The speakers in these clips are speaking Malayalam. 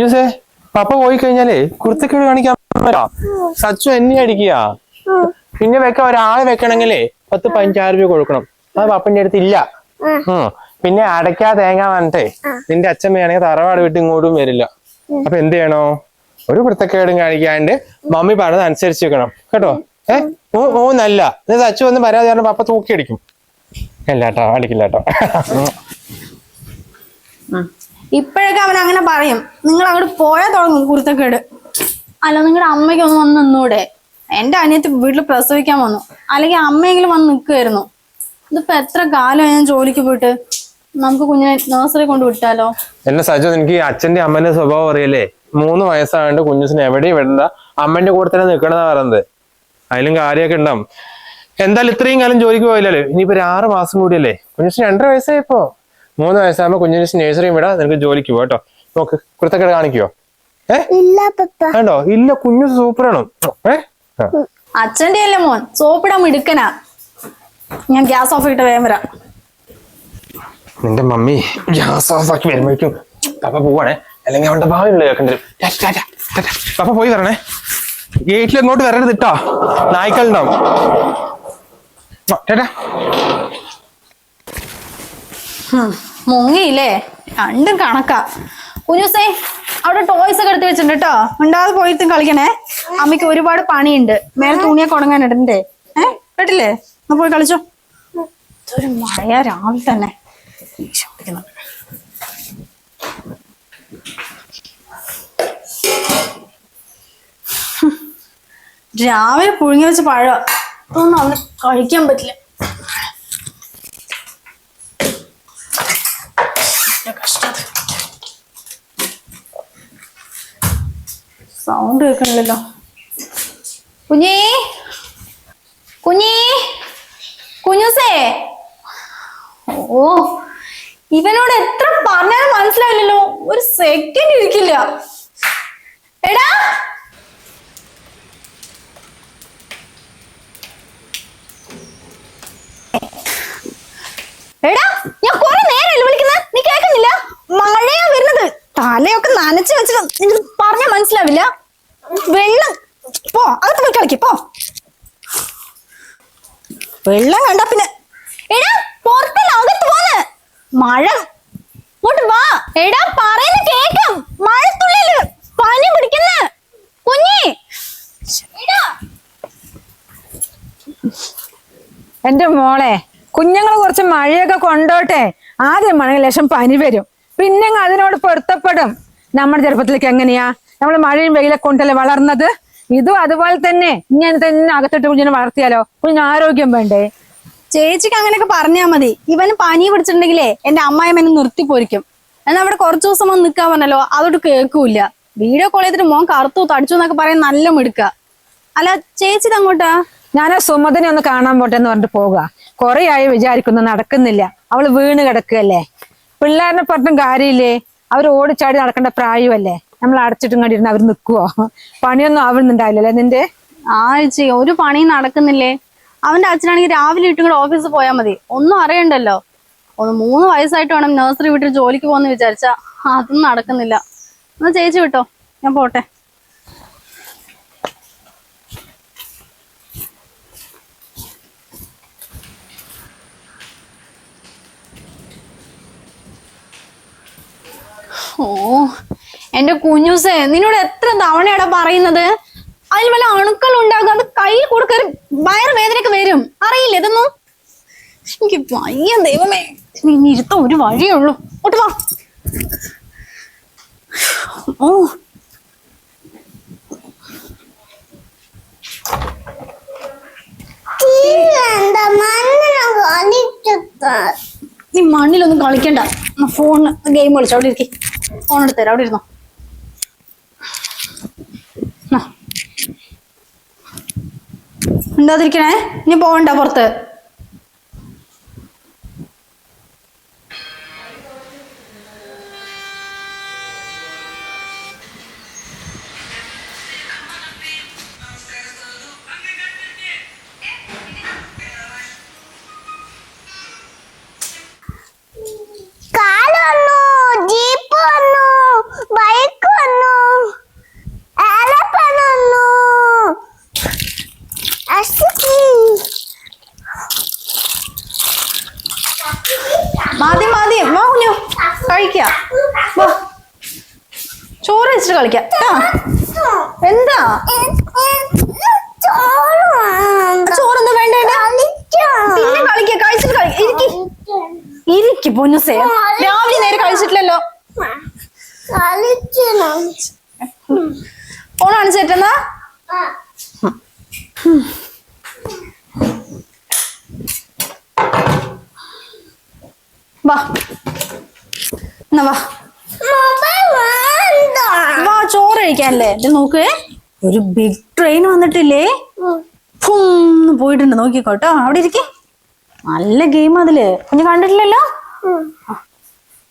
കുഞ്ഞുസേ പപ്പ പോയി കഴിഞ്ഞാലേ കുർത്തക്കേട് കാണിക്കാൻ വരാ സച്ചു എന്നെ അടിക്കുക. പിന്നെ വെക്ക ഒരാളെ വെക്കണമെങ്കിലേ പത്ത് പതിനഞ്ചായിരം രൂപ കൊടുക്കണം. അത് പപ്പന്റെ അടുത്ത് ഇല്ല. പിന്നെ അടയ്ക്കാ തേങ്ങ വന്നിട്ടേ നിന്റെ അച്ഛൻ അച്ഛമ്മയാണെങ്കിൽ തറവാട് വിട്ട് ഇങ്ങോട്ടും വരില്ല. അപ്പൊ എന്ത് ചെയ്യണോ? ഒരു കുർത്തക്കേടും കാണിക്കാണ്ട് മമ്മി പറഞ്ഞത് അനുസരിച്ച് വെക്കണം. കേട്ടോ? ഏ? ഓ ഓ നല്ല. സച്ചു വന്ന് പരാതി പറഞ്ഞ പപ്പ തൂക്കി അടിക്കും അല്ലാട്ടോ കേട്ടോ അടിക്കില്ല കേട്ടോ ഇപ്പോഴൊക്കെ അവൻ അങ്ങനെ പറയും. നിങ്ങൾ അങ്ങോട്ട് പോയാൽ തുടങ്ങും കുരുത്തക്കേട്. അല്ല നിങ്ങളുടെ അമ്മയ്ക്ക് ഒന്ന് വന്ന് നിന്നൂടെ? എന്റെ അനിയത്തി വീട്ടിൽ പ്രസവിക്കാൻ വന്നു. അല്ലെങ്കിൽ അമ്മയെങ്കിലും വന്ന് നിൽക്കുമായിരുന്നു ഇതിപ്പോ എത്ര കാലമായി ഞാൻ ജോലിക്ക് പോയിട്ട്? നമുക്ക് കുഞ്ഞിനെ നഴ്സറി കൊണ്ട് വിട്ടാലോ? എന്നെ സജു എനിക്ക് അച്ഛന്റെ അമ്മന്റെ സ്വഭാവം അറിയില്ലേ? മൂന്ന് വയസ്സായതുകൊണ്ട് കുഞ്ഞുസിനെ എവിടെയും വിടണ്ട. അമ്മന്റെ കൂടെ തന്നെ നിൽക്കണമെന്നാ പറയുന്നത് അതിലും കാര്യമൊക്കെ ഉണ്ടാവും. എന്തായാലും ഇത്രയും കാലം ജോലിക്ക് പോയില്ലല്ലോ. ഇനിയിപ്പോ ഒരു ആറ് മാസം കൂടിയല്ലേ? കുഞ്ഞുസിന് രണ്ടര വയസ്സായപ്പോ. മൂന്ന് വയസ്സാകുമ്പോ കുഞ്ഞിന് നേഴ്സറിയും വിടാം. നിനക്ക് ജോലിക്ക് പോട്ടോ നോക്ക് കുർത്തക്കേട് കാണിക്കോ? ഏണ്ടോ ഇല്ല കുഞ്ഞു സൂപ്പറാണ്. അച്ഛന്റെ അല്ലേ മോൻ? സോപ്പിടാൻ മിടുക്കനാ. ഞാൻ ഗ്യാസ് ഓഫ് ഇട്ട് വേഗം വരാം. നിന്റെ മമ്മി ഗ്യാസ് ഓഫ് ആക്കി വരുമ്പോഴേക്കും പപ്പ പോവാണേ. അല്ലെങ്കിൽ അവന്റെ ഭാവിയുള്ള കേൾക്കേണ്ടി വരും. പപ്പ പോയി വരണേ. ഗേറ്റിൽ ഇങ്ങോട്ട് വരരുത് ഇട്ടോ നായ്ക്കളുണ്ടാവും ആ, ടാ, ടാ. ഹും, മുങ്ങിയില്ലേ? രണ്ടും കണക്കാ. കുഞ്ഞുസേ അവിടെ ടോയ്സ് ഒക്കെ എടുത്ത് വെച്ചിട്ടുണ്ട് കേട്ടോ മിണ്ടാതെ പോയിട്ട് കളിക്കണേ. അമ്മയ്ക്ക് ഒരുപാട് പണിയുണ്ട്. മേലെ തുണിയൊക്കെ ഉണങ്ങാൻ ഇടണ്ടേ? ഏ? കേട്ടില്ലേ? എന്നാ പോയി കളിച്ചോ. ഒരു മഴയാ രാവിലെ തന്നെ. രാവിലെ പുഴുങ്ങി വെച്ച പഴം. ഇതൊന്നും അവന് കഴിക്കാൻ പറ്റില്ല. സൗണ്ട് കേൾക്കണില്ലല്ലോ. കുഞ്ഞി കുഞ്ഞേ കുഞ്ഞുസേ. ഓ ഇവനോട് എത്ര പറഞ്ഞാലും മനസ്സിലായില്ലല്ലോ ഒരു സെക്കൻഡ് ഇരിക്കില്ല. എടാ. എടാ ഞാൻ കുറെ നേരമല്ലേ വിളിക്കുന്നത് നീ കേൾക്കുന്നില്ല? മഴയാ വരുന്നത്. തലയൊക്കെ നനച്ചു വെച്ചിട്ട് നിനക്ക് പറഞ്ഞാ മനസ്സിലാവില്ല വെള്ളം പോ അകത്ത് പോയി കളിക്ക് വെള്ളം കണ്ട പിന്നെ. എടാ മഴ. ഇങ്ങോട്ട് വാ. എടാ കുഞ്ഞി. എന്റെ മോളെ കുഞ്ഞുങ്ങൾ കുറച്ച് മഴയൊക്കെ കൊണ്ടോട്ടെ. ആദ്യം മഴ ലക്ഷം പനി വരും. പിന്നെ അതിനോട് പൊരുത്തപ്പെടും. നമ്മുടെ ചെറുപ്പത്തിലേക്ക് എങ്ങനെയാ? നമ്മൾ മഴയും വെയിലൊക്കെ കൊണ്ടല്ലേ വളർന്നത്? ഇതും അതുപോലെ തന്നെ ഇങ്ങനെ തന്നെ അകത്തിട്ട് കുഞ്ഞിനെ വളർത്തിയാലോ? കുഞ്ഞിന് ആരോഗ്യം വേണ്ടേ? ചേച്ചിക്ക് അങ്ങനെയൊക്കെ പറഞ്ഞാ മതി. ഇവന് പനി പിടിച്ചിട്ടുണ്ടെങ്കിലേ എന്റെ അമ്മായിമ്മ എന്നെ നിർത്തി പോരിക്കും. എന്നാ അവിടെ കുറച്ചു ദിവസം വന്ന് നിക്കാൻ പറഞ്ഞല്ലോ അതോട്ട് കേൾക്കൂല വീഡിയോ കോൾ ചെയ്തിട്ട് മോൻ കറുത്തു തടിച്ചു എന്നൊക്കെ പറയാൻ നല്ല മിടുക്ക. അല്ല ചേച്ചി അങ്ങോട്ടാ? ഞാൻ ആ സുമതിനെ ഒന്ന് കാണാൻ പോട്ടെ എന്ന് പറഞ്ഞിട്ട് പോവുക കുറെ ആയി വിചാരിക്കുന്നു നടക്കുന്നില്ല. അവൾ വീണ് കിടക്കുകയല്ലേ? പിള്ളേരിനെ പറഞ്ഞിട്ടും കാര്യമില്ലേ അവർ ഓടിച്ചാടി നടക്കേണ്ട പ്രായമല്ലേ? നമ്മൾ അടച്ചിട്ടും കണ്ടിരുന്ന് അവർ നിൽക്കുവോ പണിയൊന്നും ആവുന്നുണ്ടാവില്ലല്ലേ നിന്റെ? ആഴ്ച ഒരു പണി നടക്കുന്നില്ലേ? അവന്റെ അച്ഛനാണെങ്കിൽ രാവിലെ ഇട്ടും കൂടെ ഓഫീസിൽ പോയാൽ മതി. ഒന്നും അറിയണ്ടല്ലോ. ഒന്ന് മൂന്ന് വയസ്സായിട്ട് വേണം നഴ്സറി വീട്ടിൽ ജോലിക്ക് പോകുന്ന വിചാരിച്ച. അതൊന്നും നടക്കുന്നില്ല. എന്നാ ചേച്ചി വിട്ടോ. ഞാൻ പോട്ടെ. ഓ എന്റെ കുഞ്ഞുസേ നിന്നോട് എത്ര തവണയാടാ പറയുന്നത്? അതിൽ വല്ല അണുക്കൾ ഉണ്ടാകും അത് കയ്യിൽ കൊടുക്കരു വയറുവേദനയൊക്കെ വരും. അറിയില്ല ഇതൊന്നും? എനിക്ക് വയ്യ ദൈവമേ. ഇനി ഇരുത്ത ഒരു വഴിയേ ഉള്ളൂ. ഒട്ട് വാ. ഓ. നീ മണ്ണിലൊന്നും കളിക്കണ്ട. ഫോണിന് ഗെയിം കളിച്ചു? അവിടെ ഇരിക്കും. ഫോൺ എടുത്തരാം അവിടെ ഇരുന്നോ. മിണ്ടാതിരിക്കണേ ഇനി പോകണ്ട പുറത്ത്. കളിക്കാം. എന്താ? ചോറൊന്നും വേണ്ട. പിന്നെ കളിക്ക കഴിച്ചിട്ട് കളി ഇരിക്കി. പൊന്നുസേ രാവിലെ നേരെ കഴിച്ചിട്ടില്ലല്ലോ. ഫോൺ കാണിച്ചേട്ടെന്നാ വാ. എന്നാ വാ മൊബൈൽ വേണ്ട വാ ചോറ് കഴിക്കാനല്ലേ? ഇത് നോക്ക്. ഒരു ബിഗ് ട്രെയിൻ വന്നിട്ടില്ലേ? ഫുന്ന് പോയിട്ടുണ്ട്. നോക്കിക്കോട്ടോ. അവിടെ ഇരിക്കേ. നല്ല ഗെയിം അതിൽ. കുഞ്ഞു കണ്ടിട്ടില്ലല്ലോ.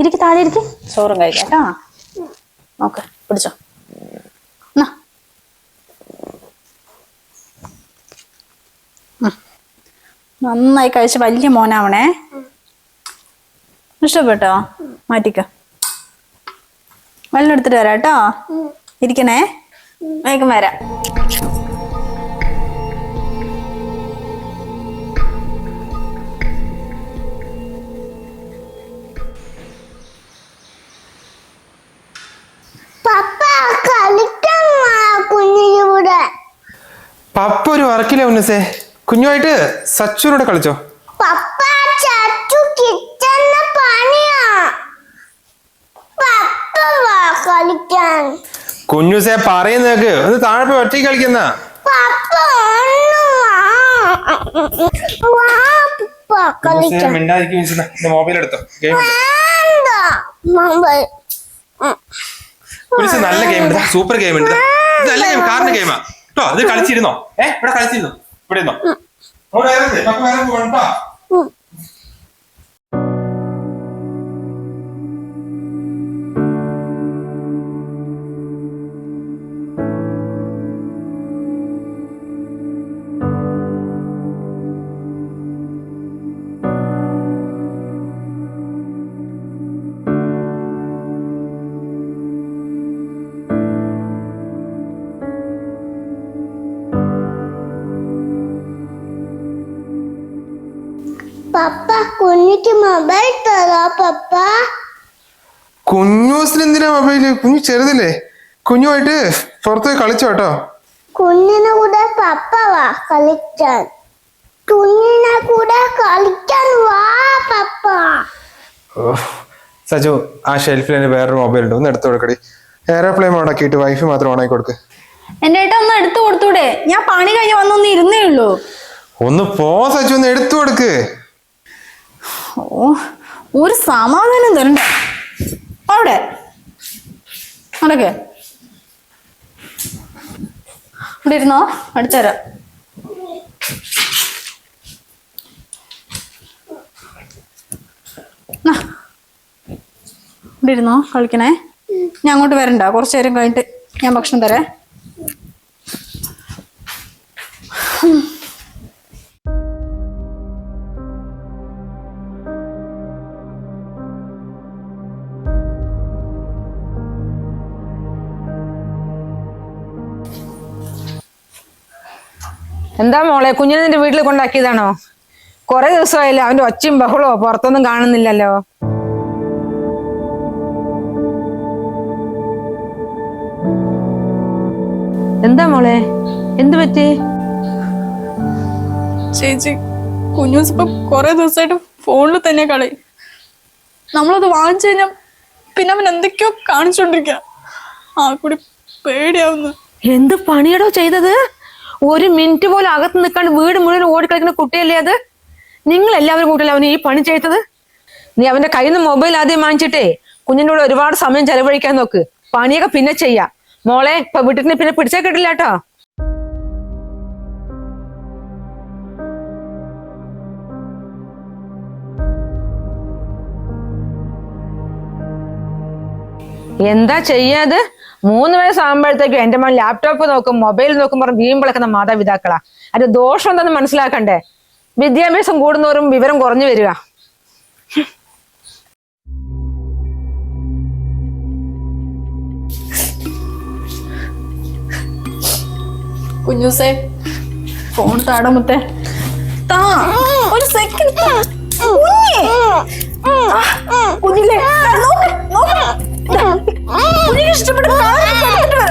ഇരിക്ക് താഴെ ഇരിക്ക്. ചോറും കഴിക്കാം കേട്ടോ. നോക്ക് പിടിച്ചോ. നന്നായി കഴിച്ച് വലിയ മോനാവണേ. ഇഷ്ടപ്പെട്ടോ? മാറ്റിക്കോ. വെള്ളം എടുത്തിട്ട് വരാട്ടോ ഇരിക്കണേ? വേഗം വരാം. പപ്പ ഒരു വർക്കില്ല ഉന്നസേ? കുഞ്ഞുമായിട്ട് സച്ചുനോട് കളിച്ചോ പപ്പ ചച്ചു കിച്ചന്റെ പണിയാ പപ്പ വാ കളിക്കാൻ കുഞ്ഞുസേ പറയുന്നേക്ക് ഒന്ന് താഴെ പോയി ഒറ്റയ്ക്ക് കളിക്കുന്ന. മൊബൈൽ എടുത്തോ. ഗെയിം കുരിശ് നല്ല ഗെയിം ഉണ്ട്. സൂപ്പർ ഗെയിം ഉണ്ട്. നല്ല ഗെയിം കാറിന്റെ ഗെയിമാ കേട്ടോ അത് കളിച്ചിരുന്നോ? ഏ ഇവിടെ കളിച്ചിരുന്നോ? ഇവിടെ ഇരുന്നോ? വേറെ വേറെ പപ്പ കുഞ്ഞിക്ക് മൊബൈൽ തരാ പപ്പ. കുഞ്ഞൂസിന് എന്തിനാ മൊബൈൽ കുഞ്ഞു ചെറുതല്ലേ? കുഞ്ഞുമായിട്ട് പുറത്ത് പോയി കളിച്ചോ കേട്ടോ കുഞ്ഞിനെ കൂടെ പപ്പ വാ കളിക്കാൻ. കുഞ്ഞിനെ കൂടെ കളിക്കാൻ വാ പപ്പ. ഓ, സജു ആ ഷെൽഫിൽ എന്റെ വേറൊരു മൊബൈൽ ഉണ്ട്. ഒന്ന് എടുത്തു കൊടുക്കടി. എയർപ്ലെയിൻ ഓണാക്കിയിട്ട് വൈഫ് മാത്രം ഓണാക്കി കൊടുക്ക്. എന്റെ ഏട്ടാ ഒന്ന് എടുത്തു കൊടുത്തൂടെ? ഞാൻ പണി കഴിഞ്ഞ് വന്നൊന്ന് ഇരുന്നേ ഉള്ളൂ. ഒന്ന് പോ സജു ഒന്ന് എടുത്തു കൊടുക്ക്. ഓ ഒരു സമാധാനം തരണ്ട. അവിടെ. അതൊക്കെ ഇവിടെ ഇരുന്നോ? അടുത്തരാം. ഇവിടെ ഇരുന്നോ? കളിക്കണേ. ഞാൻ അങ്ങോട്ട് വരണ്ട. കുറച്ചു നേരം കഴിഞ്ഞിട്ട് ഞാൻ ഭക്ഷണം തരേ. എന്താ മോളെ കുഞ്ഞിനെ നിന്റെ വീട്ടിൽ കൊണ്ടാക്കിയതാണോ? കുറെ ദിവസമായില്ല അവന്റെ ഒച്ചയും ബഹളോ പുറത്തൊന്നും കാണുന്നില്ലല്ലോ. എന്താ മോളെ എന്ത് പറ്റി? ചേച്ചി കുഞ്ഞൂസ് ഇപ്പൊ കൊറേ ദിവസമായിട്ട് ഫോണിൽ തന്നെ കളി. നമ്മളത് വാങ്ങിച്ചു കഴിഞ്ഞാൽ പിന്നെ അവൻ എന്തൊക്കെയോ കാണിച്ചോണ്ടിരിക്ക. ആ കൂടി പേടിയാവുന്നു. എന്ത് പണിയടോ ചെയ്തത്? ഒരു മിനിറ്റ് പോലും അകത്ത് നിൽക്കാണ്ട് വീട് മുഴുവൻ ഓടിക്കളിക്കുന്ന കുട്ടിയല്ലേ അത്? നിങ്ങൾ എല്ലാവരും കൂട്ടില്ല അവന് ഈ പണി ചെയ്തത്? നീ അവന്റെ കയ്യിൽ നിന്ന് മൊബൈൽ ആദ്യം വാങ്ങിച്ചിട്ടേ കുഞ്ഞിനോട് ഒരുപാട് സമയം ചെലവഴിക്കാൻ നോക്ക്. പണിയൊക്കെ പിന്നെ ചെയ്യാം. മോളെ ഇപ്പൊ വീട്ടിൽ പിന്നെ പിടിച്ചേ കിട്ടില്ല കേട്ടോ എന്താ ചെയ്യാത് മൂന്ന് വയസ്സാകുമ്പോഴത്തേക്കും എന്റെ മോൻ ലാപ്ടോപ്പ് നോക്കും മൊബൈൽ നോക്കും പറഞ്ഞ് വീമ്പിളക്കുന്ന മാതാപിതാക്കളാ അതിന്റെ ദോഷം എന്താന്ന് മനസ്സിലാക്കണ്ടേ വിദ്യാഭ്യാസം കൂടുന്നവരും വിവരം കുറഞ്ഞു വരിക കുഞ്ഞുസേ ഫോൺ താടാ താ ഒരു സെക്കൻഡ് നോക്ക് ദാ, കുഞ്ഞിന് ഇഷ്ടപ്പെട്ട കളർ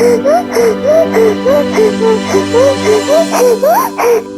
Oh, oh,